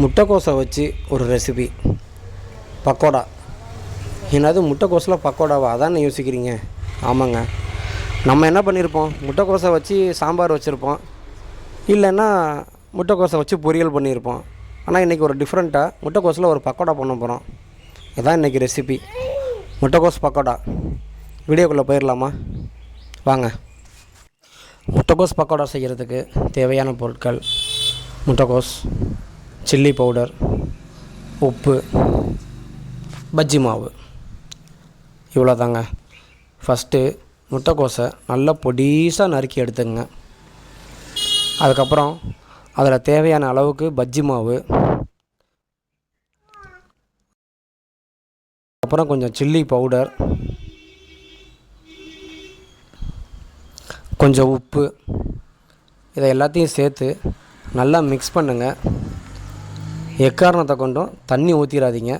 முட்டைக்கோஸை வச்சு ஒரு ரெசிபி பக்கோடா. என்னது முட்டைக்கோஸில் பக்கோடாவா? அதான் யோசிக்கிறீங்க. ஆமாங்க. நம்ம என்ன பண்ணியிருப்போம் முட்டைக்கோஸை வச்சு சாம்பார் வச்சுருப்போம். இல்லைன்னா முட்டைக்கோஸை வச்சு பொரியல் பண்ணியிருப்போம் ஆனால் இன்றைக்கி ஒரு டிஃப்ரெண்ட்டாக முட்டைக்கோஸில் ஒரு பக்கோடா பண்ண போகிறோம் இதான் இன்றைக்கி ரெசிபி முட்டைக்கோஸ் பக்கோடா. வீடியோக்குள்ளே போயிடலாமா வாங்க. முட்டைக்கோஸ் பக்கோடா செய்கிறதுக்கு தேவையான பொருட்கள். முட்டைக்கோஸ் சில்லி பவுடர் உப்பு பஜ்ஜி மாவு. இவ்வளோதாங்க. ஃபஸ்ட்டு முட்டைக்கோசை நல்லா பொடிசாக நறுக்கி எடுத்துங்க அதுக்கப்புறம் அதில் தேவையான அளவுக்கு பஜ்ஜி மாவு. அப்புறம் கொஞ்சம் சில்லி பவுடர். கொஞ்சம் உப்பு. இதை எல்லாத்தையும் சேர்த்து நல்லா மிக்ஸ் பண்ணுங்கள் எக்காரணத்தை கொண்டும் தண்ணி ஊற்றிடாதீங்க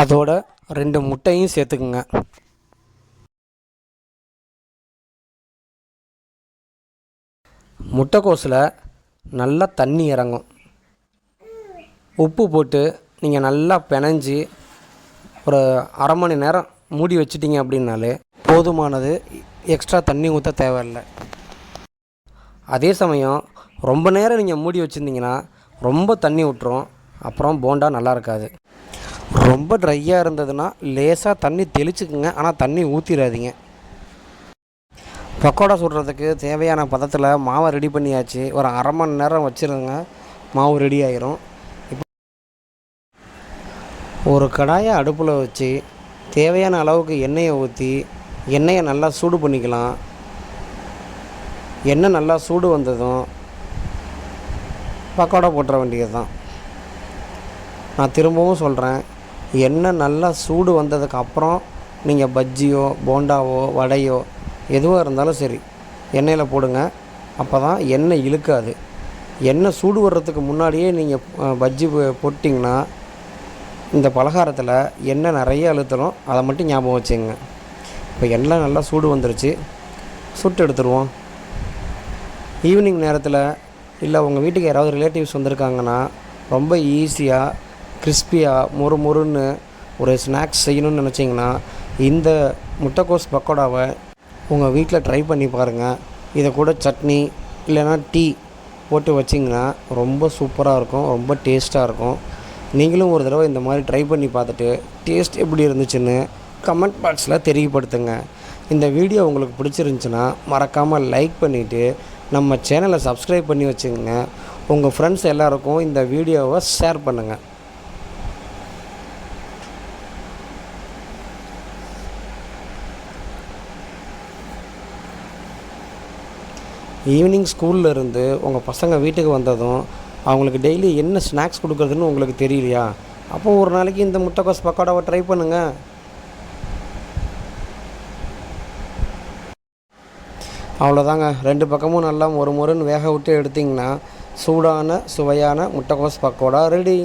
அதோட ரெண்டு முட்டையும் சேர்த்துக்குங்க. முட்டைக்கோஸில் நல்லா தண்ணி இறங்கும். உப்பு போட்டு நீங்கள் நல்லா பிணைஞ்சி ஒரு அரை மணி நேரம் மூடி வச்சிட்டிங்க அப்படின்னாலே போதுமானது எக்ஸ்ட்ரா தண்ணி ஊற்ற தேவையில்லை. அதே சமயம் ரொம்ப நேரம் நீங்கள் மூடி வச்சுருந்தீங்கன்னா ரொம்ப தண்ணி விட்டுரும் அப்புறம் போண்டா நல்லா இருக்காது. ரொம்ப ட்ரையாக இருந்ததுன்னா லேசாக தண்ணி தெளிச்சுக்குங்க. ஆனால் தண்ணி ஊற்றிடாதீங்க பக்கோடா சுடுறதுக்கு தேவையான பதத்தில் மாவை ரெடி பண்ணியாச்சு. ஒரு அரை மணி நேரம் வச்சுருங்க. மாவு ரெடி ஆயிரும். இப்போ ஒரு கடாயை அடுப்பில் வச்சு தேவையான அளவுக்கு எண்ணெயை ஊற்றி எண்ணெயை நல்லா சூடு பண்ணிக்கலாம். எண்ணெய் நல்லா சூடு வந்ததும் பக்கோடா போட்டுற வேண்டியது தான் நான் திரும்பவும் சொல்கிறேன் எண்ணெய் நல்லா சூடு வந்ததுக்கு அப்புறம் நீங்கள் பஜ்ஜியோ போண்டாவோ வடையோ எதுவாக இருந்தாலும் சரி எண்ணெயில் போடுங்க. அப்போ தான் எண்ணெய் இழுக்காது. எண்ணெய் சூடு வர்றதுக்கு முன்னாடியே நீங்கள் பஜ்ஜி போட்டிங்கன்னா இந்த பலகாரத்தில் எண்ணெய் நிறைய அழுத்தணும் அதை மட்டும் ஞாபகம் வச்சுங்க இப்போ எண்ணெய் நல்லா சூடு வந்துருச்சு சுட்டு எடுத்துருவோம். ஈவினிங் நேரத்தில் இல்லை உங்கள் வீட்டுக்கு யாராவது ரிலேட்டிவ்ஸ் வந்திருக்காங்கன்னா ரொம்ப ஈஸியாக கிறிஸ்பியாக மொறு மொறுன்னு ஒரு ஸ்நாக்ஸ் செய்யணும்னு நினச்சிங்கன்னா இந்த முட்டைக்கோஸ் பக்கோடாவை உங்கள் வீட்டில் ட்ரை பண்ணி பாருங்கள் இதை கூட சட்னி இல்லைன்னா டீ போட்டு வச்சிங்கன்னா ரொம்ப சூப்பராக இருக்கும் ரொம்ப டேஸ்ட்டாக இருக்கும். நீங்களும் ஒரு தடவை இந்த மாதிரி ட்ரை பண்ணி பார்த்துட்டு டேஸ்ட் எப்படி இருந்துச்சுன்னு கமெண்ட் பாக்ஸில் தெரியப்படுத்துங்க. இந்த வீடியோ உங்களுக்கு பிடிச்சிருந்துச்சுன்னா மறக்காமல் லைக் பண்ணிவிட்டு நம்ம சேனலை சப்ஸ்கிரைப் பண்ணி வச்சுக்கோங்க. உங்கள் ஃப்ரெண்ட்ஸ் எல்லாருக்கும் இந்த வீடியோவை ஷேர் பண்ணுங்கள் ஈவினிங் ஸ்கூல்ல இருந்து உங்கள் பசங்க வீட்டுக்கு வந்ததும் அவங்களுக்கு டெய்லி என்ன ஸ்நாக்ஸ் கொடுக்குறதுன்னு உங்களுக்கு தெரியலையா? அப்போ ஒரு நாளைக்கு இந்த முட்டைக்கோஸ் பக்கோடாவை ட்ரை பண்ணுங்கள் அவ்வளோதாங்க ரெண்டு பக்கமும் நல்லா ஒரு முறைன்னு வேக விட்டு எடுத்திங்கன்னா சூடான சுவையான முட்டைக்கோஸ் பக்கோடா ரெடி